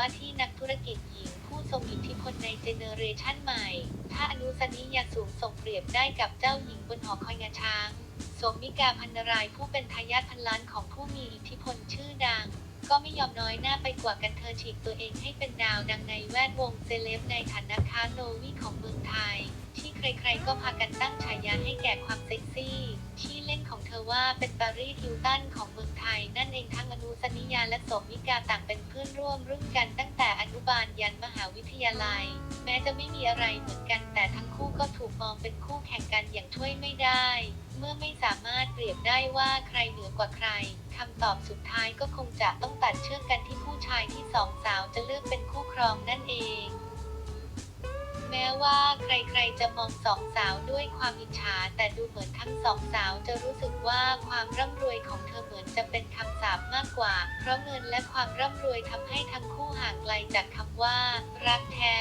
ว่าที่นักธุรกิจหญิงผู้ทรงอิทธิพลในเจเนอเรชันใหม่ ถ้าอนุสนิยสูงส่งเปรียบได้กับเจ้าหญิงบนหอคอยงาช้างสมมิกาพันนรายผู้เป็นทายาทพันล้านของผู้มีอิทธิพลชื่อดัง ก็ไม่ยอมน้อยหน้าไปกว่ากันเธอฉีกตัวเองให้เป็นดาวดังในแวดวงเซเลบในฐานะคาโนวีของเมืองไทย ที่ใครๆก็พากันตั้งฉายาให้แก่ความเซ็กซี่ ที่เล่น ธอว่าเป็นปารีสฮิลตันของเมืองไทย นั่นเองทั้งอนุสนิยาและสมมิกาต่างเป็นเพื่อนร่วมรุ่นกันตั้งแต่อนุบาลยันมหาวิทยาลัย แม้จะไม่มีอะไรเหมือนกันแต่ทั้งคู่ก็ถูกมองเป็นคู่แข่งกันอย่างช่วยไม่ได้ เมื่อไม่สามารถเปรียบได้ว่าใครเหนือกว่าใครคำตอบสุดท้ายก็คงจะต้องตัดเชือกกันที่ผู้ชายที่สองสาวจะเลือกเป็นคู่ครองนั่นเอง แม้ว่าใครๆจะมองสองสาวด้วยความอิจฉาแต่ดูเหมือนทั้งสองสาวจะรู้สึกว่าความร่ำรวยของเธอเหมือนจะเป็นคำสาปมากกว่า เพราะเงินและความร่ำรวยทำให้ทั้งคู่ห่างไกลจากคำว่า รักแท้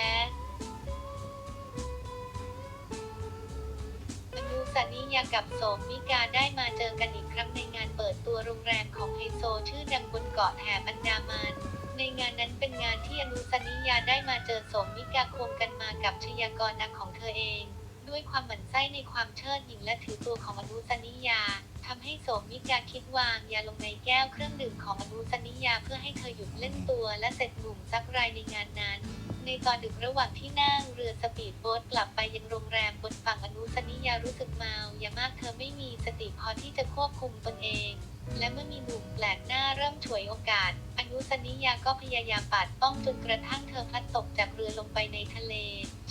อนุสานิยากับโสมมิกาได้มาเจอกันอีกครั้งในงานเปิดตัวโรงแรมของไฮโซชื่อดังบนเกาะแถบอันดามัน ในงานนั้นเป็นงานที่อนุสนิยาได้มาเจอโสมมิกาควงกันมากับชยากรนักของเธอเอง ด้วยความหมั่นไส้ในความเชิดหญิงและถือตัวของอนุสนิยาทำให้โสมมิกาคิดวางยาลงในแก้วเครื่องดื่มของอนุสนิยาเพื่อให้เธอหยุดเล่นตัวและเสร็จหนุ่มซักรายในงานนั้น ในตอนดึกระหว่างที่นั่งเรือสปีดโบ๊ทกลับไปยังโรงแรมบนฝั่งอนุสนิยารู้สึกเมาอย่ามากเธอไม่มีสติพอที่จะควบคุมตนเอง และเมื่อมีหนุ่มแปลกหน้าเริ่มฉวยโอกาส อนุสนิยาก็พยายามปัดป้องจนกระทั่งเธอพลัดตกจากเรือลงไปในทะเล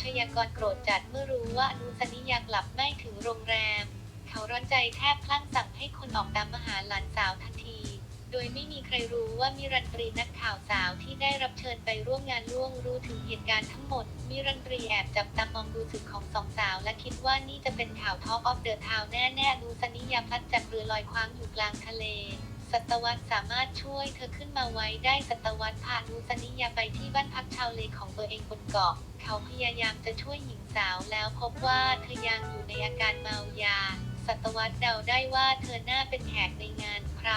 ชยากรโกรธจัดเมื่อรู้ว่าอนุสนิยากลับไม่ถึงโรงแรม เขาร้อนใจแทบพลั่งสั่งให้คนออกตามมาหาหลานสาวทันที โดยไม่มีใครรู้ว่ามิรันตรีนักข่าวสาวที่ได้รับเชิญไปร่วมงานล่วงรู้ถึงเหตุการณ์ทั้งหมด มิรันตรีแอบจับตามองดูสึกของสองสาว และคิดว่านี่จะเป็นข่าวท็อปออฟเดอะทาวแน่แน่ๆนูสนิยาพลัดจากเรือลอยคว้างอยู่กลางทะเลสัตวัตสามารถช่วยเธอขึ้นมาไว้ได้สัตวัตพานูสนิยาไปที่บ้านพักชาวเลของตัวเองบนเกาะ เขาพยายามจะช่วยหญิงสาวแล้วพบว่าเธอยังอยู่ในอาการเมายา สัตวัตเดาได้ว่าเธอน่าเป็นแขกในงานใคร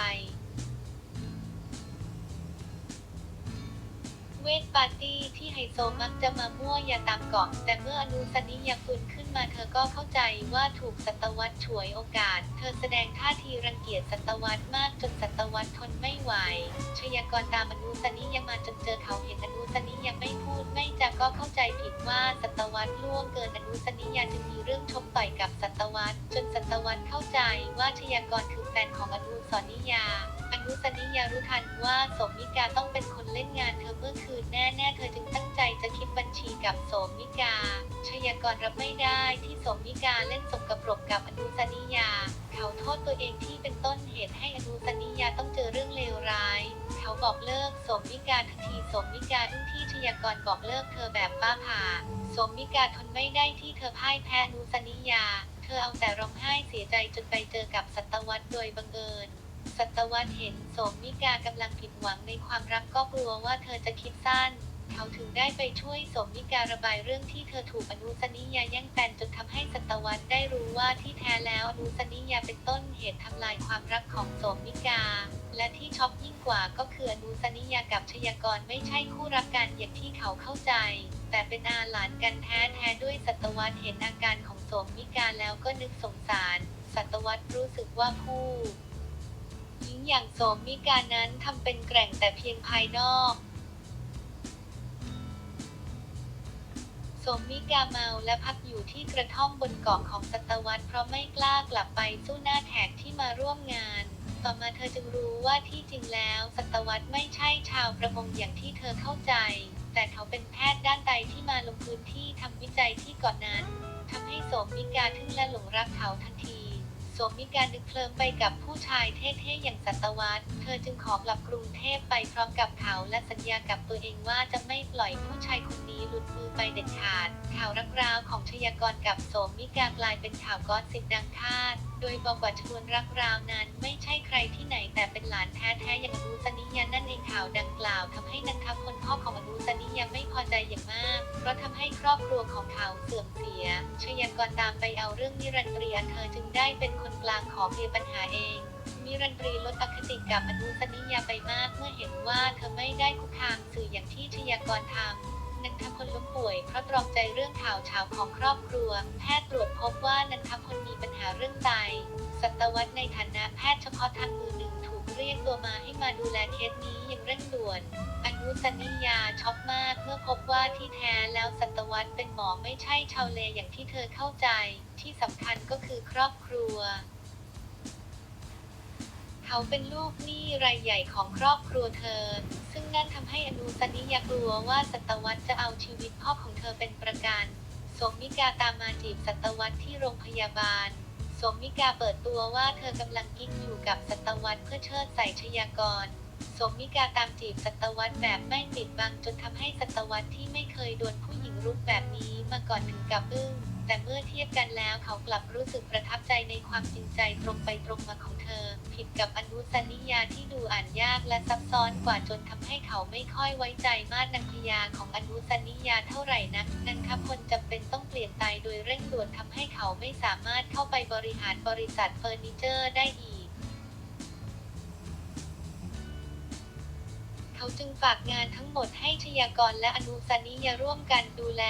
เวทปาร์ตี้ที่ไฮโซมักจะมามั่วยาตามเกาะแต่เมื่ออนุสนิยาฟื้นขึ้นมาเธอก็เข้าใจว่าถูกสัตวัตฉวยโอกาส เธอแสดงท่าทีรังเกียจสัตวัตมากจนสัตวัตทนไม่ไหว ชยากรตามอนุสนิยมาจนเจอเขาเห็นอนุสนิยไม่พูดไม่จาก็เข้าใจผิดว่าสัตวัตล่วงเกินอนุสนิยจึงมีเรื่องชกต่อยกับสัตวัตจนสัตวัตเข้าใจว่าชยากรคือแฟนของอนุสนิยา อนุสนิยารู้ทันว่าโสมมิกาต้องเป็นคนเล่นงานเธอเมื่อคืนแน่ๆเธอจึงตั้งใจจะคิดบัญชีกับโสมมิกา ชยากรรับไม่ได้ที่โสมมิกาเล่นสกปรกกับอนุสนิยา เขาโทษตัวเองที่เป็นต้นเหตุให้อนุสนิยาต้องเจอเรื่องเลวร้าย เขาบอกเลิกโสมมิกาทันทีโสมมิกาอึ้งที่ชยากรบอกเลิกเธอแบบป้าผ่าโสมมิกาทนไม่ได้ที่เธอพ่ายแพ้อนุสนิยา เธอเอาแต่ร้องไห้เสียใจจนไปเจอกับสัตวัตโดยบังเอิญ สัตวัตเห็นโสมมิกากำลังผิดหวังในความรักก็กลัวว่าเธอจะคิดสั้น เขาถึงได้ไปช่วยโสมมิการะบายเรื่องที่เธอถูกอนุสนิยาแย่งแฟนจนทำให้สัตวัตได้รู้ว่าที่แท้แล้วอนุสนิยาเป็นต้นเหตุทำลายความรักของโสมมิกา และที่ช็อกยิ่งกว่าก็คืออนุสนิยากับชยากรไม่ใช่คู่รักกันอย่างที่เขาเข้าใจ แต่เป็นอาหลานกันแท้แท้ด้วยสัตวัตเห็นอาการของโสมมิกาแล้วก็นึกสงสารสัตวัตรู้สึกว่าผู้ หญิงอย่างโสมมิกานั้นทำเป็นแกร่งแต่เพียงภายนอกสมมิกาเมาและพักอยู่ที่กระท่อมบนเกาะของสัตวัตเพราะไม่กล้ากลับไปสู้หน้าแขกที่มาร่วมงาน ต่อมาเธอจึงรู้ว่าที่จริงแล้วสัตวัตไม่ใช่ชาวประมงอย่างที่เธอเข้าใจ แต่เขาเป็นแพทย์ด้านไตที่มาลงพื้นที่ทำวิจัยที่เกาะนั้นทำให้โสมมิกาทึ่งและหลงรักเขาทันที โสมมิการดึกเคลิ้มไปกับผู้ชายเท่ๆอย่างสัตวัตเธอจึงขอกลับกรุงเทพไปพร้อมกับเขาและสัญญากับตัวเองว่าจะไม่ปล่อยผู้ชายคนนี้หลุดมือไปเด็ดขาด ข่าวรักร้าวของชยากรกับโสมมิการกลายเป็นข่าวก้อนสิบดังคาด โดยบอกว่าชวนรักราวนั้น ไม่ใช่ใครที่ไหนแต่เป็นหลานแท้ๆอย่างอนุสนิยานั่นเองข่าวดังกล่าวทำให้นันทพลพ่อของอนุสนิยาไม่พอใจอย่างมาก เพราะทำให้ครอบครัวของเขาเสื่อมเสียชยากรตามไปเอาเรื่องนิรันดรีเธอจึงได้เป็นคนกลางขอเคลียร์ปัญหาเองนิรันดรีลดอคติกับอนุสนิยาไปมากเมื่อเห็นว่าเธอไม่ได้คุกคามสื่ออย่างที่ชยากรทำ นันทพลล้มป่วยเพราะตรอมใจเรื่องข่าวเช้าของครอบครัว แพทย์ตรวจพบว่านันทพลมีปัญหาเรื่องไตสัตวรรษในฐานะแพทย์เฉพาะทางมือหนึ่งถูกเรียกตัวมาให้มาดูแลเคสนี้อย่างเร่งด่วนอนุสนิยาช็อกมากเมื่อพบว่าที่แท้แล้วสัตวรรษเป็นหมอไม่ใช่ชาวเลอย่างที่เธอเข้าใจ ที่สำคัญก็คือครอบครัว เขาเป็นลูกหนี้รายใหญ่ของครอบครัวเธอ ซึ่งนั่นทำให้อนุสนิยกลัวว่าสัตวัตจะเอาชีวิตพ่อของเธอเป็นประกันสมมิกาตามมาจีบสัตวัตที่โรงพยาบาลสมมิกาเปิดตัวว่าเธอกำลังกิ๊กอยู่กับสัตวัตเพื่อเชิดใส่ชยากรสมมิกาตามจีบสัตวัตแบบไม่ปิดบังจนทำให้สัตวัตที่ไม่เคยโดนผู้หญิงรุกแบบนี้มาก่อนถึงกับอึ้ง แต่เมื่อเทียบกันแล้วเขากลับรู้สึกประทับใจในความจริงใจตรงไปตรงมาของเธอ ผิดกับอนุสนิยาที่ดูอ่านยากและซับซ้อนกว่าจนทำให้เขาไม่ค่อยไว้ใจมาดนังพยาของอนุสนิยาเท่าไหร่นักนันทพลจำเป็นต้องเปลี่ยนไตโดยเร่งด่วนทำให้เขาไม่สามารถเข้าไปบริหารบริษัทเฟอร์นิเจอร์ได้อีก เขาจึงฝากงานทั้งหมดให้ชยากรและอนุสนิยาร่วมกันดูแล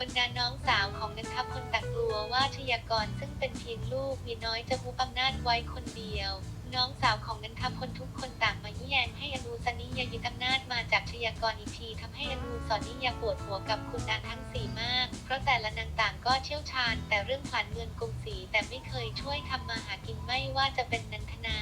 บรรดาน้องสาวของนันทพลต่างกลัวว่าชยากรซึ่งเป็นเพียงลูกมีน้อยจะมุกอำนาจไว้คนเดียว น้องสาวของนันทพลทุกคนต่างมายแยงให้อนุสนิยายึดอำนาจมาจากชยากรอีกทีทำให้อนุสนิยาปวดหัวกับคุณนางทั้งสี่มาก เพราะแต่ละนางต่างก็เชี่ยวชาญ แต่เรื่องผลันเงินกุงสีแต่ไม่เคยช่วยทำมาหากินไม่ว่าจะเป็นนันทนา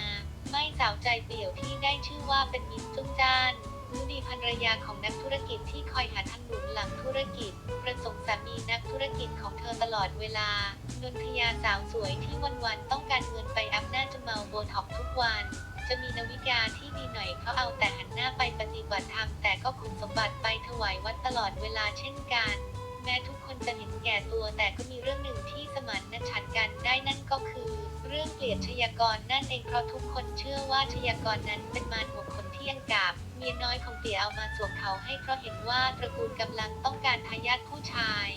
ไม่สาวใจเปี่ยวที่ได้ชื่อว่าเป็นมิตรจุ้งจ้านนุดีภรรยาของนักธุรกิจที่คอยหาทางหนุนหลังธุรกิจ ประสงค์สามีนักธุรกิจของเธอตลอดเวลา นนทยาสาวสวยที่วันๆต้องการเงินไปอัพหน้าจนเมาโบท็อกทุกวัน จะมีนวิกาที่ดีหน่อยเขาเอาแต่หันหน้าไปปฏิบัติธรรมแต่ก็ขุนสมบัติไปถวายวัดตลอดเวลาเช่นกัน แม้ทุกคนจะเห็นแก่ตัวแต่ก็มีเรื่องหนึ่งที่สมานฉันกันได้นั่นก็คือ เรื่องเกลียดชยากรนั่นเองเพราะทุกคนเชื่อว่าชยากรนั้นเป็นมารหัวคนที่ยังกาบเมียน้อยของเตี๋ยเอามาสวมเขาให้เพราะเห็นว่าตระกูลกำลังต้องการทายาทผู้ชาย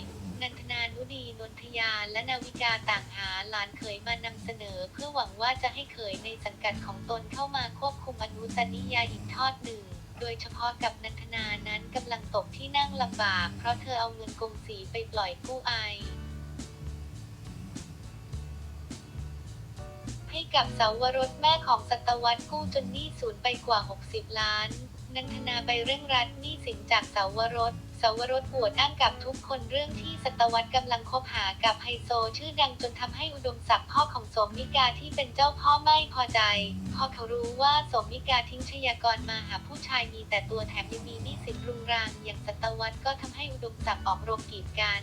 นันทนานุดีนนทยาและนาวิกาต่างหาหลานเขยมานำเสนอ เพื่อหวังว่าจะให้เขยในสังกัดของตนเข้ามาควบคุมอนุสนิยาอีกทอดหนึ่ง โดยเฉพาะกับนันทนานั้นกำลังตกที่นั่งลำบาก เพราะเธอเอาเงินกงสีไปปล่อยกู้ไอ กับเสาวรสแม่ของสัตวัตกู้จนหนี้สูญไปกว่า 60 ล้าน นันทนาไปเร่งรัดหนี้สินจากเสาวรสเสาวรสปวดอ้างกับทุกคนเรื่องที่สัตวัตกำลังคบหากับไฮโซชื่อดังจนทำให้อุดมศักดิ์พ่อของสมมิกาที่เป็นเจ้าพ่อไม่พอใจ พอเขารู้ว่าสมมิกาทิ้งชยากรมาหาผู้ชายมีแต่ตัวแถมยังมีหนี้สินรุงรังอย่างสัตวัตก็ทำให้อุดมศักดิ์ออกโรงกีดกัน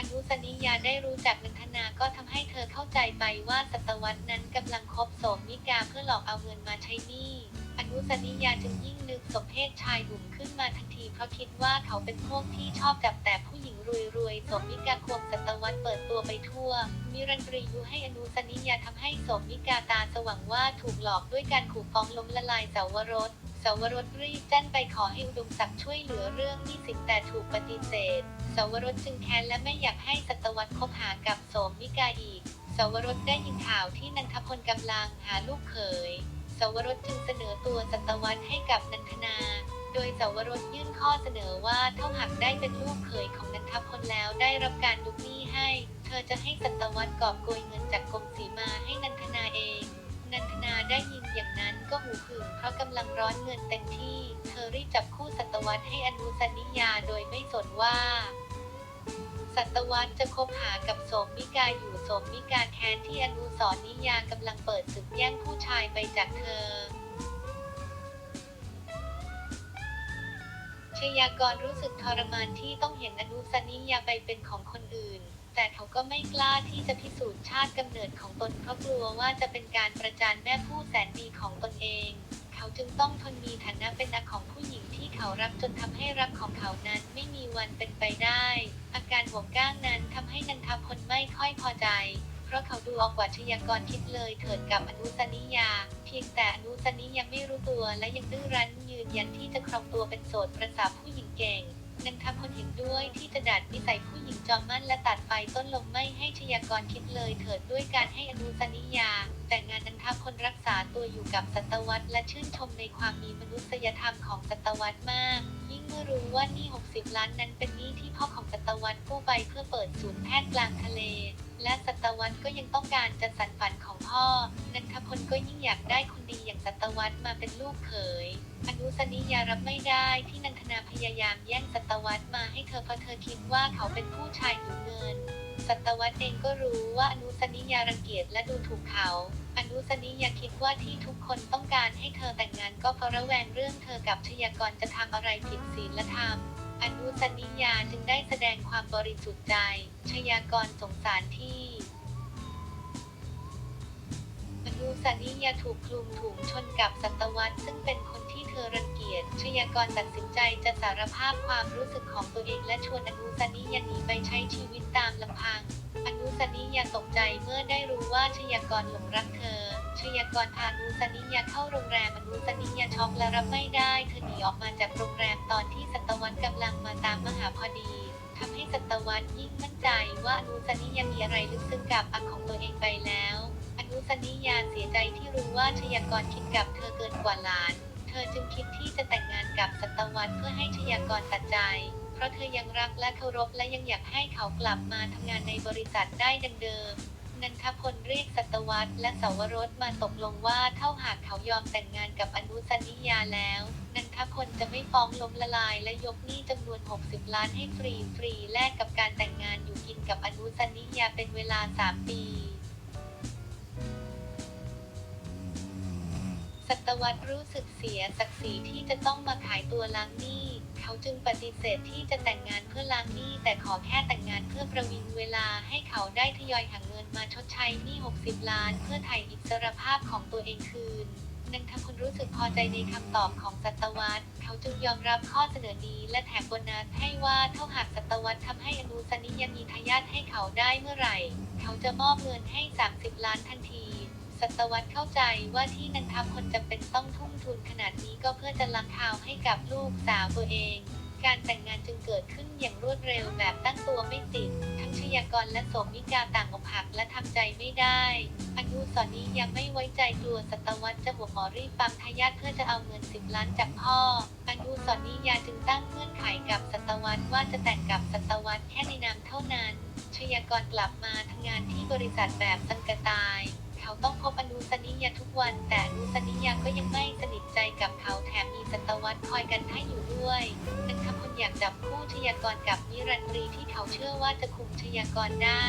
อนุสนิยาได้รู้จักนันทนาก็ทำให้เธอเข้าใจไปว่าสัตวัตนั้นกำลังคบโสมมิกาเพื่อหลอกเอาเงินมาใช้หนี้อนุสนิยาจึงยิ่งนึกสมเพศชายหนุ่มขึ้นมาทันทีเพราะคิดว่าเขาเป็นพวกที่ชอบจับแต่ผู้หญิงรวยๆสมมิกาควงสัตวัตเปิดตัวไปทั่ว มิรันตรียุให้อนุสนิยาทำให้สมมิกาตาสว่างว่าถูกหลอกด้วยการขู่ฟ้องล้มละลายเสาวรส สาวรสรีบแจ้นไปขอให้อุดมศักดิ์ช่วยเหลือเรื่องนี้สินแต่ถูกปฏิเสธเสาวรสจึงแค้นและไม่อยากให้สัตวัตคบหากับโสมมิกาอีกเสาวรสได้ยินข่าวที่นันทพลกำลังหาลูกเขยเสาวรสจึงเสนอตัวสัตวัตให้กับนันทนา โดยเสาวรสยื่นข้อเสนอว่าถ้าหากได้เป็นลูกเขยของนันทพลแล้วได้รับการยกหนี้ให้ เธอจะให้สัตวัตกอบโกยเงินจากกรมสีมาให้นันทนาเอง นันทนาได้ยิน อย่างนั้นก็หูผึ่งเพราะกำลังร้อนเงินเต็มที่ เธอรีบจับคู่สัตวัตให้อนุสนิยาโดยไม่สนว่าสัตวัตจะคบหากับโสมมิกาอยู่โสมมิกาแค้นที่อนุสรนิยากำลังเปิดศึกแย่งผู้ชายไปจากเธอ ชยากรรู้สึกทรมานที่ต้องเห็นอนุสนิยาไปเป็นของคนอื่น แต่เขาก็ไม่กล้าที่จะพิสูจน์ชาติกำเนิดของตนเพราะกลัวว่าจะเป็นการประจานแม่ผู้แสนดีของตนเอง เขาจึงต้องทนมีฐานะเป็นอาของผู้หญิงที่เขารักจนทำให้รักของเขานั้นไม่มีวันเป็นไปได้ อาการห่วงก้างนั้นทำให้นันทพลไม่ค่อยพอใจ เพราะเขาดูออกกว่าชยากรคิดเลยเถิดกับอนุสนิยา เพียงแต่อนุสนิยังไม่รู้ตัวและยังดื้อรั้นยืนยันที่จะครองตัวเป็นโสดประสาผู้หญิงเก่ง นันทพลเห็นด้วยที่จะดัดนิสัยผู้หญิงจอมมั่นและตัดไฟต้นลมไม่ให้ชยากรคิดเลยเถิดด้วยการให้อนุสนิยา แต่งานนันทพลรักษาตัวอยู่กับสัตวัตและชื่นชมในความมีมนุษยธรรมของสัตวัตมาก ยิ่งเมื่อรู้ว่านี้60 ล้านนั้นเป็นหนี้ที่พ่อของสัตวัตกู้ไปเพื่อเปิดศูนย์แพทย์กลางทะเล และสัตวัตก็ยังต้องการจะสานฝันของพ่อ นันทพลก็ยิ่งอยากได้คนดีอย่างสัตวัตมาเป็นลูกเขยอนุสนิยารับไม่ได้ที่นันทนาพยายามแย่งสัตวัตมาให้เธอเพราะเธอคิดว่าเขาเป็นผู้ชายหิวเงิน สัตวัตเองก็รู้ว่าอนุสนิยารังเกียจและดูถูกเขา อนุสนิยาคิดว่าที่ทุกคนต้องการให้เธอแต่งงานก็เพราะระแวงเรื่องเธอกับชยากรจะทำอะไรผิดศีลธรรมอนุสนิยาจึงได้แสดงความบริสุทธิ์ใจ ชยากรสงสารที่ อนุสนิยาถูกคลุมถุงชนกับสัตวัตซึ่งเป็นคนที่เธอรังเกียจชยากรตัดสินใจจะสารภาพความรู้สึกของตัวเองและชวนอนุสนิยาหนีไปใช้ชีวิตตามลำพัง อนุสนิยาตกใจเมื่อได้รู้ว่าชยากรหลงรักเธอชยากรพาอนุสนิยาเข้าโรงแรมอนุสนิยาช็อกและรับไม่ได้เธอหนีออกมาจากโรงแรมตอนที่สัตวัตกำลังมาตามมาหาพอดีทำให้สัตวัตยิ่งมั่นใจว่าอนุสนิยามีอะไรลึกซึ้งกับอาของตัวเองไปแล้ว อนุสนิยาเสียใจที่รู้ว่าชยากรคิดกับเธอเกินกว่าหลาน เธอจึงคิดที่จะแต่งงานกับสัตวัตเพื่อให้ชยากรตัดใจ เพราะเธอยังรักและเคารพและยังอยากให้เขากลับมาทำงานในบริษัทได้ดังเดิมนันทพลเรียกสัตวัตและสาวรสมาตกลงว่าเท่าหากเขายอมแต่งงานกับอนุสนิยาแล้ว นันทพลจะไม่ฟ้องล้มละลายและยกหนี้จำนวน 60 ล้านให้ฟรีฟรีแลกกับการแต่งงานอยู่กินกับอนุสนิยาเป็นเวลา 3 ปี สัตวัตรู้สึกเสียศักดิ์ศรีที่จะต้องมาขายตัวล้างหนี้ เขาจึงปฏิเสธที่จะแต่งงานเพื่อล้างหนี้ แต่ขอแค่แต่งงานเพื่อประวิงเวลาให้เขาได้ทยอยหาเงินมาชดใช้หนี้ 60 ล้าน เพื่อไถ่อิสรภาพของตัวเองคืนนันทพลรู้สึกพอใจในคำตอบของสัตวัตเขาจึงยอมรับข้อเสนอนี้และแถมโบนัสให้ว่าเท่าหากสัตวัตทำให้อนุสนิยมีทายาทให้เขาได้เมื่อไหร่ เขาจะมอบเงินให้ 30 ล้านทันที สัตวัตเข้าใจว่าที่นันทพลจำเป็นต้องทุ่มทุนขนาดนี้ก็เพื่อจะลังข่าวให้กับลูกสาวตัวเอง การแต่งงานจึงเกิดขึ้นอย่างรวดเร็วแบบตั้งตัวไม่ติด ทั้งชยากรและโสมิกาต่างอกหักและทำใจไม่ได้ อนุสรณ์นี้ยังไม่ไว้ใจกลัวสัตวัตจะหัวหมอรีบปั๊มทายาทเพื่อจะเอาเงิน10ล้านจากพ่อ อนุสรณ์นี้ยาจึงตั้งเงื่อนไขกับสัตวัตว่าจะแต่งกับสัตวัตแค่ในนามเท่านั้น ชยากรกลับมาทำงานที่บริษัทแบบสังกตาย เขาต้องพบอนุสนิยาทุกวัน แต่อนุสนิยาก็ยังไม่สนิทใจกับเขาแถมมีสัตวัตคอยกันให้อยู่ด้วยนันทพลอยากจับคู่ชยากรกับนิรันดรีที่เขาเชื่อว่าจะคุมชยากรได้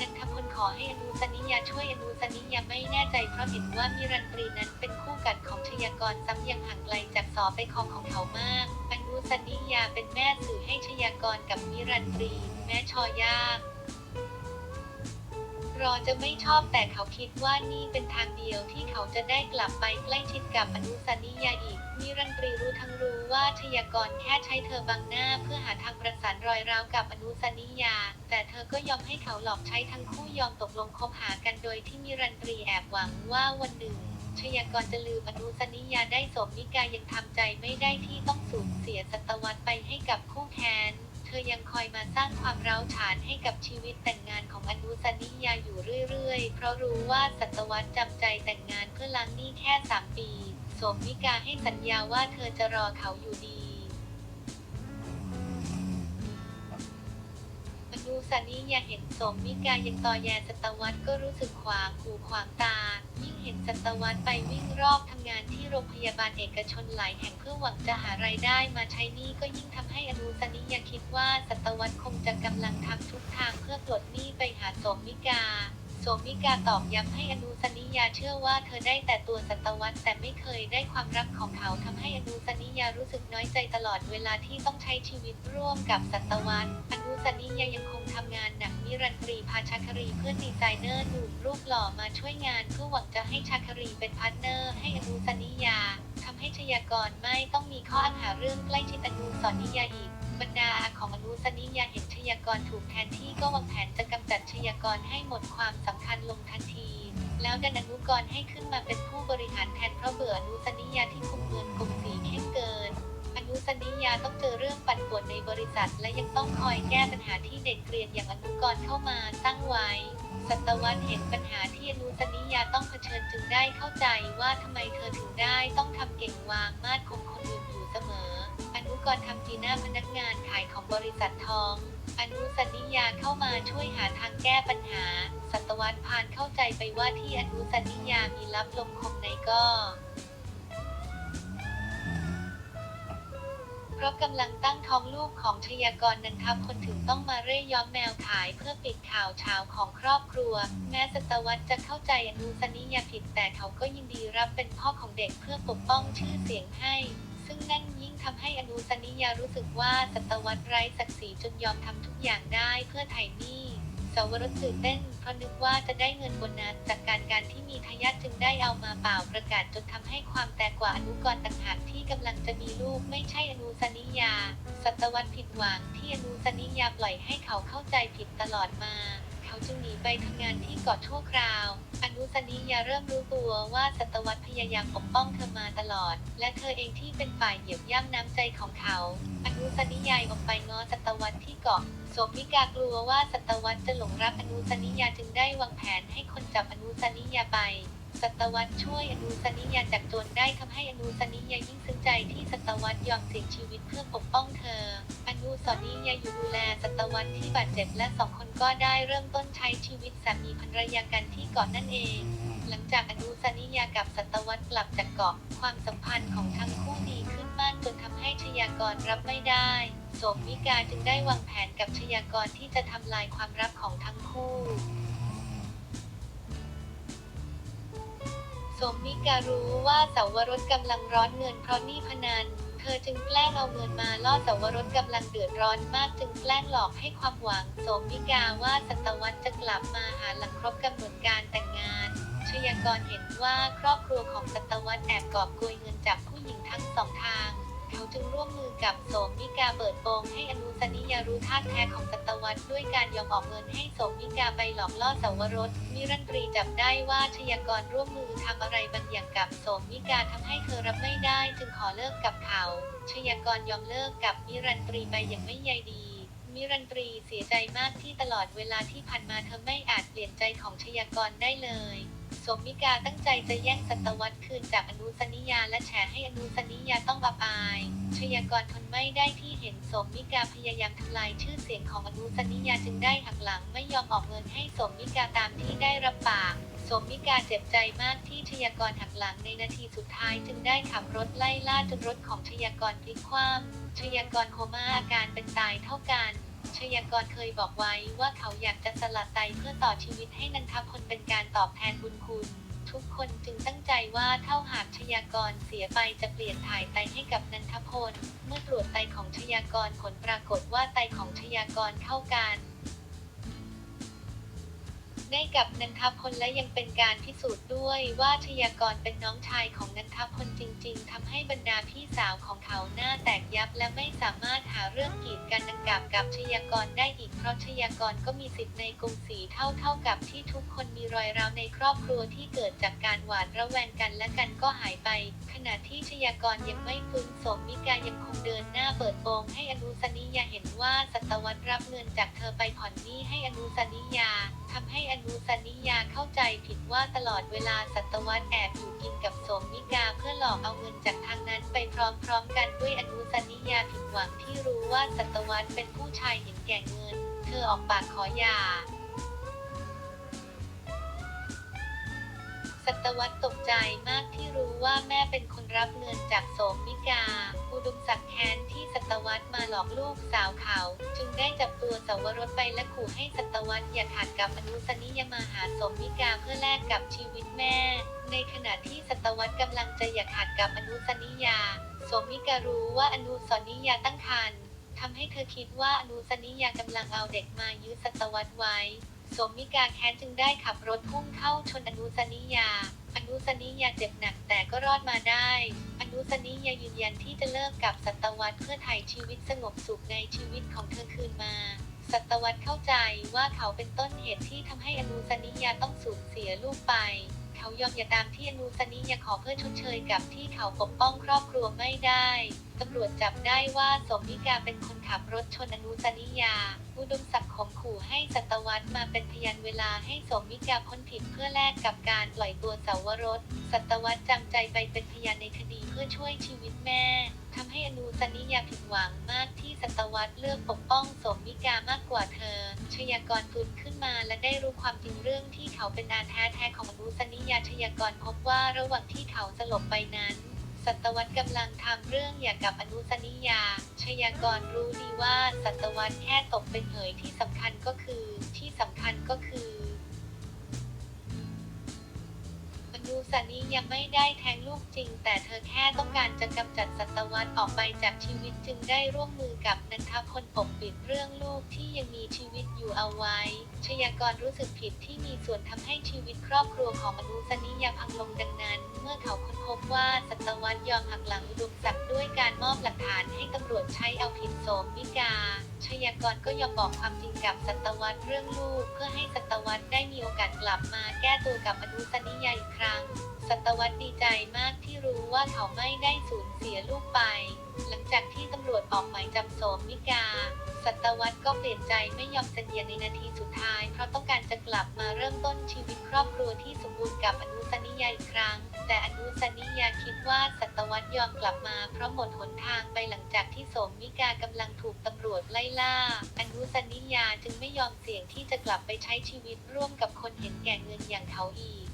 นันทพลขอให้อนุสนิยาช่วยอนุสนิยาไม่แน่ใจเพราะเห็นว่ามิรันดรีนั้นเป็นคู่กัดของชยากรซ้ำยังห่างไกลจากสอไปคองของเขามาก อนุสนิยาเป็นแม่สื่อให้ชยากรกับมิรันดรี แม้ชอยาก รอจะไม่ชอบแต่เขาคิดว่านี่เป็นทางเดียวที่เขาจะได้กลับไปใกล้ชิดกับอนุสนิยาอีกนิรันดรีรู้ทั้งรู้ว่าชยากรแค่ใช้เธอบังหน้าเพื่อหาทางประสานรอยร้าวกับอนุสนิยา แต่เธอก็ยอมให้เขาหลอกใช้ทั้งคู่ยอมตกลงคบหากันโดยที่นิรันดรีแอบหวังว่าวันหนึ่งชยากรจะลืมอนุสนิยาได้สมนิกายังทำใจไม่ได้ที่ต้องสูญเสียสัตวัตไปให้กับคู่แค้น เธอยังคอยมาสร้างความร้าวฉานให้กับชีวิตแต่งงานของอนุสนิยาอยู่เรื่อยๆ เพราะรู้ว่าสัตวรรษจำใจแต่งงานเพื่อล้างหนี้แค่ 3 ปี สมมิกาให้สัญญาว่าเธอจะรอเขาอยู่ดี อนุสนิยาเห็นสมมิกายังตอแยสัตวัตก็รู้สึกขวางหูขวางตา ยิ่งเห็นสัตวัตไปวิ่งรอบทำงานที่โรงพยาบาลเอกชนหลายแห่งเพื่อหวังจะหารายได้มาใช้หนี้ก็ยิ่งทำให้อนุสนิยาคิดว่าสัตวัตคงจะกำลังทำทุกทางเพื่อปลดหนี้ไปหาสมมิกา สมมิกาตอบย้ำให้อนุสนิยาเชื่อว่าเธอได้แต่ตัวสัตวัตแต่ไม่เคยได้ความรักของเขาทำให้อนุสนิยารู้สึกน้อยใจตลอดเวลาที่ต้องใช้ชีวิตร่วมกับสัตวัตอนุสนิยายังคงทำงานหนักนิรันดรีพาชาครีเพื่อนดีไซเนอร์หนุ่มรูปหล่อมาช่วยงานเพื่อหวังจะให้ชาครีเป็นพาร์ทเนอร์ให้อนุสนิยาทำให้ชยากรไม่ต้องมีข้ออ้างหาเรื่องใกล้ชิดอนุสนิยาอีก บรรดาของอนุสนิยาเห็นชยากรถูกแทนที่ก็วางแผนจะกำจัดชยากรให้หมดความสำคัญลงทันที แล้วดันอนุกรให้ขึ้นมาเป็นผู้บริหารแทนเพราะเบื่ออนุสนิยาที่คุมเงินกลุ่มสีเข้มเกิน อนุสนิยาต้องเจอเรื่องปั่นป่วนในบริษัท และยังต้องคอยแก้ปัญหาที่เด็กเรียนอย่างอนุกรเข้ามาตั้งไว้สัตวัตเห็นปัญหาที่อนุสนิยาต้องเผชิญจึงได้เข้าใจว่าทำไมเธอถึงได้ต้องทำเก่งวางมาดคงคนอื่นอยู่เสมอ กรทำจีน่าพนักงานขายของบริษัททอง อนุสนิยาเข้ามาช่วยหาทางแก้ปัญหา สัตวัตพานเข้าใจไปว่าที่อนุสนิยามีลับลมคมในก็เพราะกำลังตั้งท้องลูกของชยากรนันทพลถึงต้องมาเร่ย้อมแมวขายเพื่อปิดข่าวเช้าของครอบครัว แม้สัตวัตจะเข้าใจอนุสนิยาผิดแต่เขาก็ยินดีรับเป็นพ่อของเด็กเพื่อปกป้องชื่อเสียงให้ ซึ่งนั่นยิ่งทำให้อนุสนิยารู้สึกว่าสัตวัตไร้ศักดิ์ศรีจนยอมทำทุกอย่างได้เพื่อไถ่หนี้สาวรสตื่นเต้นเพราะนึกว่าจะได้เงินโบนัสจากการการที่มีทายาทจึงได้เอามาเป่าประกาศจนทำให้ความแตกกว่าอนุกรต่างหากที่กำลังจะมีลูกไม่ใช่อนุสนิยา สัตวัตผิดหวังที่อนุสนิยาปล่อยให้เขาเข้าใจผิดตลอดมา เขาจึงหนีไปทำงานที่เกาะชั่วคราว อนุสนิยาเริ่มรู้ตัวว่าสัตวัตพยายามปกป้องเธอมาตลอด และเธอเองที่เป็นฝ่ายเหยียบย่ำน้ำใจของเขา อนุสนิยายออกไปง้อสัตวัตที่เกาะโสมิกากลัวว่าสัตวัตจะหลงรักอนุสนิยาจึงได้วางแผนให้คนจับอนุสนิยาไป สัตวัตช่วยอนุสนิยาจากโจรได้ทำให้อนุสนิยายิ่งซึ้งใจที่สัตวัตยอมเสี่ยงชีวิตเพื่อปกป้องเธอ อนุสนิยาอยู่ดูแลสัตวัตที่บาดเจ็บและสองคนก็ได้เริ่มต้นใช้ชีวิตสามีภรรยากันที่เกาะนั่นเอง หลังจากอนุสนิยากับสัตวัตกลับจากเกาะความสัมพันธ์ของทั้งคู่ดีขึ้นมากจนทำให้ชยากรรับไม่ได้โสมมิกาจึงได้วางแผนกับชยากรที่จะทำลายความรักของทั้งคู่ สมมิการู้ว่าสาวรสกำลังร้อนเงินเพราะหนี้พนัน เธอจึงแกล้งเอาเงินมาล่อสาวรสกำลังเดือดร้อนมากจึงแกล้งหลอกให้ความหวังสมมิกาว่าสัตวัตจะกลับมาหาหลังครบกำหนดการแต่งงานชยากรเห็นว่าครอบครัวของสัตวัตแอบกอบโกยเงินจากผู้หญิงทั้งสองทาง เขาจึงร่วมมือกับโสมมิกาเปิดโปงให้อนุสนิยารู้ท่าแท้ของสตวัตด้วยการยอมออกเงินให้โสมมิกาไปหลอกล่อสาวรสมิรันตรีจับได้ว่าชยากรร่วมมือทำอะไรบางอย่างกับโสมมิกาทำให้เธอรับไม่ได้ จึงขอเลิกกับเขาชยากรยอมเลิกกับมิรันตรีไปอย่างไม่ใยดีมิรันตรีเสียใจมากที่ตลอดเวลาที่ผ่านมาเธอไม่อาจเปลี่ยนใจของชยากรได้เลย สมมิกาตั้งใจจะแย่งสัตวัตคืนจากอนุสนิยาและแฉให้อนุสนิยาต้องอับอายชยากรทนไม่ได้ที่เห็นสมมิกาพยายามทำลายชื่อเสียงของอนุสนิยาจึงได้หักหลังไม่ยอมออกเงินให้สมมิกาตามที่ได้รับปากสมมิกาเจ็บใจมากที่ชยากรหักหลังในนาทีสุดท้ายจึงได้ขับรถไล่ล่าจนรถของชยากรพลิกคว่ำชยากรโคม่าอาการเป็นตายเท่ากัน ชยากรเคยบอกไว้ว่าเขาอยากจะสละไตเพื่อต่อชีวิตให้นันทพลเป็นการตอบแทนบุญคุณ ทุกคนจึงตั้งใจว่าเท่าหากชยากรเสียไปจะเปลี่ยนถ่ายไตให้กับนันทพล เมื่อตรวจไตของชยากรผลปรากฏว่าไตของชยากรเข้ากัน ได้กับนันทพลและยังเป็นการพิสูจน์ด้วยว่าชยากรเป็นน้องชายของนันทพลจริง ๆทำให้บรรดาพี่สาวของเขาหน้าแตกยับและไม่สามารถหาเรื่องกีดกันดังกับกับชยากรได้อีกเพราะชยากรก็มีสิทธิ์ในกรุงศรีเท่าเท่ากับที่ทุกคนมีรอยร้าวในครอบครัวที่เกิดจากการหวาดระแวงกันและกันก็หายไป ขณะที่ชยากรยังไม่ฟื้นสมมิกายังคงเดินหน้าเปิดโปงให้อนุสนิยาเห็นว่าสัตวัตรับเงินจากเธอไปผ่อนหนี้ให้อนุสนิยาทำให้อนุสันิยาเข้าใจผิดว่าตลอดเวลาสัตวัตแอบอยู่กินกับสมมิกาเพื่อหลอกเอาเงินจากทางนั้นไปพร้อมๆกันด้วยอนุสันิยาผิดหวังที่รู้ว่าสัตวัตเป็นผู้ชายเห็นแก่เงิน เธอออกปากขอหย่า สัตวัตตกใจมากที่รู้ว่าแม่เป็นคนรับเงินจากโสมมิกา อุดมศักดิ์แค้นที่สัตวัตมาหลอกลูกสาวเขา จึงได้จับตัวสาวรสไปและขู่ให้สัตวัตอย่าขาดกับอนุสนิยมาหาโสมมิกาเพื่อแลกกับชีวิตแม่ ในขณะที่สัตวัตกำลังจะอย่าขาดกับอนุสนิยา โสมมิการู้ว่าอนุสนิยาตั้งครรภ์ทำให้เธอคิดว่าอนุสนิยากำลังเอาเด็กมายื้อสัตวัตไว้ สมมิกาแค้นจึงได้ขับรถพุ่งเข้าชนอนุสนิยา อนุสนิยาเจ็บหนักแต่ก็รอดมาได้ อนุสนิยายืนยันที่จะเลิกกับสัตวัตเพื่อไถ่ชีวิตสงบสุขในชีวิตของเธอคืนมาสัตวัตเข้าใจว่าเขาเป็นต้นเหตุที่ทำให้อนุสนิยาต้องสูญเสียลูกไป เขายอมอย่าตามที่อนุสนิยาขอเพื่อชดเชยกับที่เขาปกป้องครอบครัวไม่ได้ ตำรวจจับได้ว่าสมิกาเป็นคนขับรถชนอนุสนิยา อุดมศักดิ์ข่มขู่ให้สัตวัตมาเป็นพยานเวลาให้สมิกาพ้นผิดเพื่อแลกกับการปล่อยตัวสาวรสสัตวัตจำใจไปเป็นพยานในคดีเพื่อช่วยชีวิตแม่ทำให้อนุสนิยาผิดหวังมากที่สัตวัตเลือกปกป้องสมิกามากกว่าเธอ ชยากรฟื้นขึ้นมาและได้รู้ความจริงเรื่องที่เขาเป็นอาแท้แท้ๆของอนุสนิยาชยากรพบว่าระหว่างที่เขาสลบไปนั้น สัตวัตกำลังทำเรื่องอย่ากกับอนุสนิยา ชยากรรู้ดีว่าสัตวัตแค่ตกเป็นเหยที่สำคัญก็คือ ที่สำคัญก็คือ อนุสนิยังไม่ได้แท้งลูกจริง แต่เธอแค่ต้องการจะกำจัดสัตวัตออกไปจากชีวิตจึงได้ร่วมมือกับนันทพลปกปิดเรื่องลูกที่ยังมีชีวิตอยู่เอาไว้ ชยากรรู้สึกผิดที่มีส่วนทำให้ชีวิตครอบครัวของอนุสนิยพังลงดังนั้น เมื่อเขาค้นพบว่าสัตวัตยอมหักหลังอุดมศักดิ์ด้วยการมอบหลักฐานให้ตำรวจใช้เอาผิดโสมมิกา ชยากรก็ยอมบอกความจริงกับสัตวัตเรื่องลูก เพื่อให้สัตวัตได้มีโอกาสกลับมาแก้ตัวกับอนุสนิยอีกครั้งสัตวัตดีใจมากที่รู้ว่าเขาไม่ได้สูญเสียลูกไป หลังจากที่ตำรวจออกหมายจับโสมมิกา สัตวัตก็เปลี่ยนใจไม่ยอมเซ็นเยียในนาทีสุดท้าย เพราะต้องการจะกลับมาเริ่มต้นชีวิตครอบครัวที่สมบูรณ์กับอนุสนิยาอีกครั้ง แต่อนุสนิยาคิดว่าสัตวัตยอมกลับมาเพราะหมดหนทางไปหลังจากที่โสมมิกากำลังถูกตำรวจไล่ล่า อนุสนิยาจึงไม่ยอมเสี่ยงที่จะกลับไปใช้ชีวิตร่วมกับคนเห็นแก่เงินอย่างเขาอีก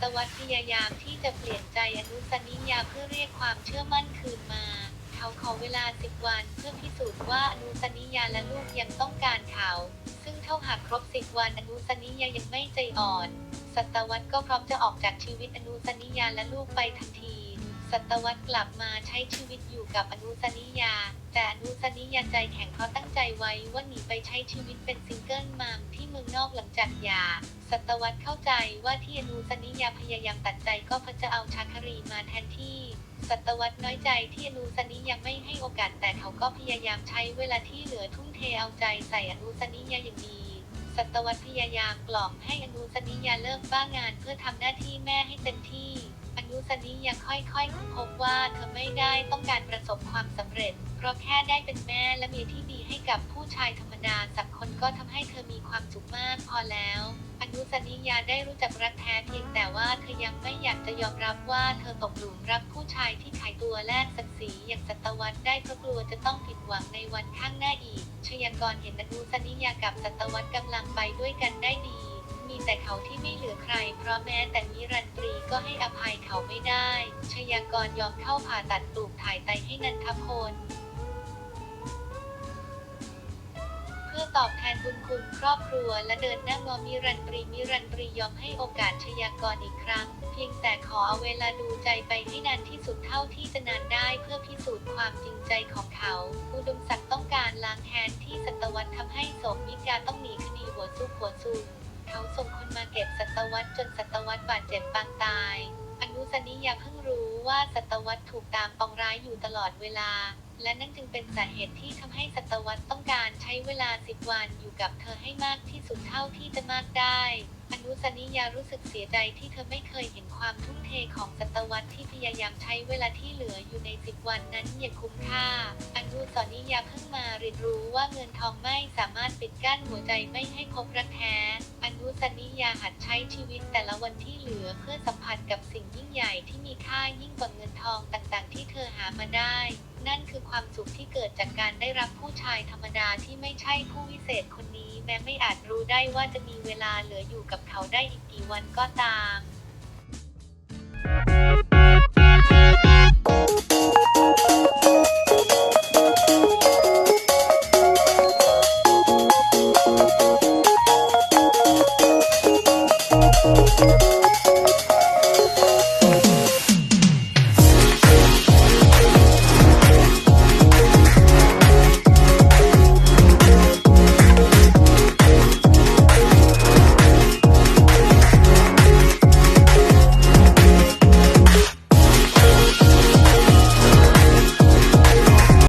สัตวัตพยายามที่จะเปลี่ยนใจอนุสนิยาเพื่อเรียกความเชื่อมั่นคืนมา เขาขอเวลาสิบวันเพื่อพิสูจน์ว่าอนุสนิยาและลูกยังต้องการเขา ซึ่งเท่าหากครบสิบวันอนุสนิยายังไม่ใจอ่อน สัตวรรษก็พร้อมจะออกจากชีวิตอนุสนิยาและลูกไปทันที สัตวัตกลับมาใช้ชีวิตอยู่กับอนุสนิยา แต่อนุสนิยาใจแข็งเพราะตั้งใจไว้ว่าหนีไปใช้ชีวิตเป็นซิงเกิลมัมที่เมืองนอกหลังจากยาสัตวัตเข้าใจว่าที่อนุสนิยาพยายามตัดใจก็เพื่อจะเอาชาครีมาแทนที่สัตวัตน้อยใจที่อนุสนิยาไม่ให้โอกาสแต่เขาก็พยายามใช้เวลาที่เหลือทุ่มเทเอาใจใส่อนุสนิยาอย่างดีสัตวัตพยายามกล่อมให้อนุสนิยาเลิกบ้างานเพื่อทำหน้าที่แม่ให้เต็มที่ อนุสนิยาค่อยๆค้นพบว่าเธอไม่ได้ต้องการประสบความสำเร็จ เพราะแค่ได้เป็นแม่และเมียที่ดีให้กับผู้ชายธรรมดาสักคนก็ทำให้เธอมีความสุขมากพอแล้ว อนุสนิยาได้รู้จักรักแท้เพียงแต่ว่าเธอยังไม่อยากจะยอมรับว่าเธอตกหลุมรักผู้ชายที่ขายตัวแลกศักดิ์ศรีอย่างสัตวัตได้เพราะกลัวจะต้องผิดหวังในวันข้างหน้าอีกชยากรเห็นอนุสนิยากับสัตวัตกำลังไปด้วยกันได้ดี มีแต่เขาที่ไม่เหลือใคร เพราะแม้แต่นิรันตรีก็ให้อภัยเขาไม่ได้ ชยากรยอมเข้าผ่าตัดปลูกถ่ายไตให้นันทพล เพื่อตอบแทนบุญคุณครอบครัวและเดินหน้างอมิรันตรีมิรันตรียอมให้โอกาสชยากรอีกครั้ง เพียงแต่ขอเอาเวลาดูใจไปให้นานที่สุดเท่าที่จะนานได้เพื่อพิสูจน์ความจริงใจของเขา อุดมศักดิ์ต้องการล้างแค้นที่สัตวัตทำให้สมมิกาต้องหนีคดีหัวซุกหัวซุน เขาส่งคนมาเก็บสัตวัตจนสัตวัตบาดเจ็บปางตาย อนุสนิยาเพิ่งรู้ว่าสัตวัตถูกตามปองร้ายอยู่ตลอดเวลา และนั่นจึงเป็นสาเหตุที่ทำให้สัตวัตต้องการใช้เวลาสิบวันอยู่กับเธอให้มากที่สุดเท่าที่จะมากได้ อนุสนิยารู้สึกเสียใจที่เธอไม่เคยเห็นความทุ่มเทของสัตวัตที่พยายามใช้เวลาที่เหลืออยู่ในสิบวันนั้นอย่างคุ้มค่า อนุสนิยาเพิ่งมาเรียนรู้ว่าเงินทองไม่สามารถปิดกั้นหัวใจไม่ให้พบรักแท้ อนุสนิยาหัดใช้ชีวิตแต่ละวันที่เหลือเพื่อสัมผัสกับสิ่งยิ่งใหญ่ที่มีค่ายิ่งกว่าเงินทองต่างๆ ที่เธอหามาได้ นั่นคือความสุขที่เกิดจากการได้รับผู้ชายธรรมดาที่ไม่ใช่ผู้วิเศษคนนี้ แม้ไม่อาจรู้ได้ว่าจะมีเวลาเหลืออยู่กับเขาได้อีกกี่วันก็ตาม